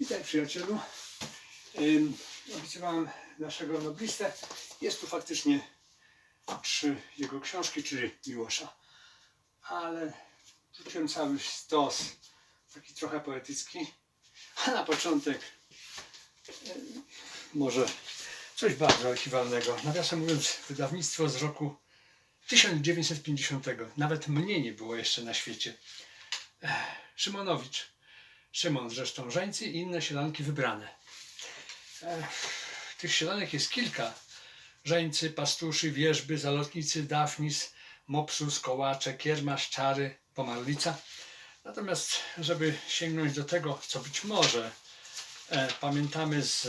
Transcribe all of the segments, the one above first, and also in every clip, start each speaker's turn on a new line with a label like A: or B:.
A: Witaj przyjacielu. Ym, Obiecywałem naszego noblistę. Jest tu faktycznie trzy jego książki, czyli Miłosza. Ale rzuciłem cały stos, taki trochę poetycki. A na początek może coś bardzo archiwalnego. Nawiasem mówiąc, wydawnictwo z roku 1950. Nawet mnie nie było jeszcze na świecie. Szymonowicz. Szymon zresztą, Żeńcy i inne sielanki wybrane. Tych sielanek jest kilka. Żeńcy, pastuszy, wierzby, zalotnicy, dafnis, mopsus, kołacze, kiermasz, czary, pomarlica. Natomiast, żeby sięgnąć do tego, co być może e, pamiętamy z,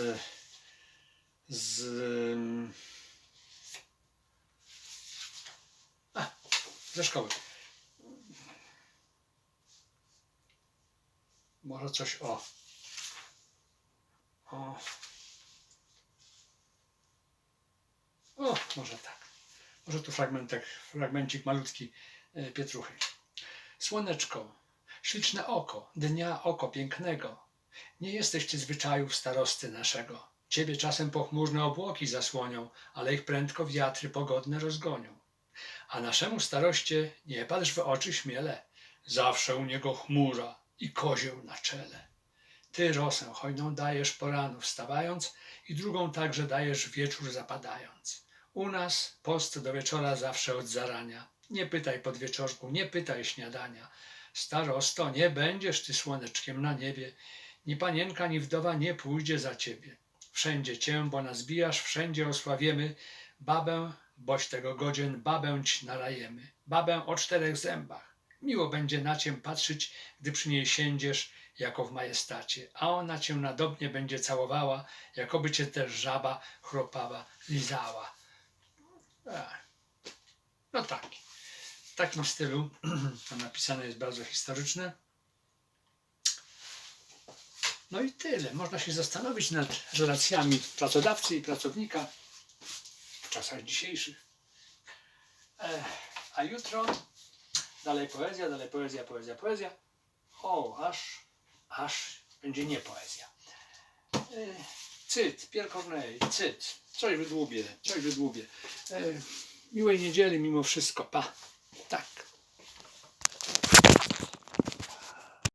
A: z em, a, ze szkoły. Może coś o. O. O, może tak. Może tu fragmentek, fragmencik malutki e, Pietruchy. Słoneczko, śliczne oko, dnia oko pięknego. Nie jesteś ty zwyczajów starosty naszego. Ciebie czasem pochmurne obłoki zasłonią, ale ich prędko wiatry pogodne rozgonią. A naszemu staroście nie patrz w oczy śmiele, zawsze u niego chmura i kozioł na czele. Ty rosę hojną dajesz poranu wstawając i drugą także dajesz wieczór zapadając. U nas post do wieczora zawsze od zarania. Nie pytaj podwieczorku, nie pytaj śniadania. Starosto, nie będziesz ty słoneczkiem na niebie, ni panienka, ni wdowa nie pójdzie za ciebie. Wszędzie cię, bo nas bijasz, wszędzie osławiemy, babę, boś tego godzien, babę ci nalajemy. Babę o czterech zębach. Miło będzie na cię patrzeć, gdy przy niej siędziesz, jako w majestacie, a ona cię nadobnie będzie całowała, jakoby cię też żaba chropała, lizała. No tak. W takim stylu to napisane jest bardzo historyczne. No i tyle. Można się zastanowić nad relacjami pracodawcy i pracownika w czasach dzisiejszych. Ech, a jutro dalej poezja, dalej poezja, poezja, poezja. O, aż, aż będzie nie poezja. E, cyt, Pierre cyt. Coś wydłubię, coś wydłubię. E, miłej niedzieli mimo wszystko. Pa. Tak.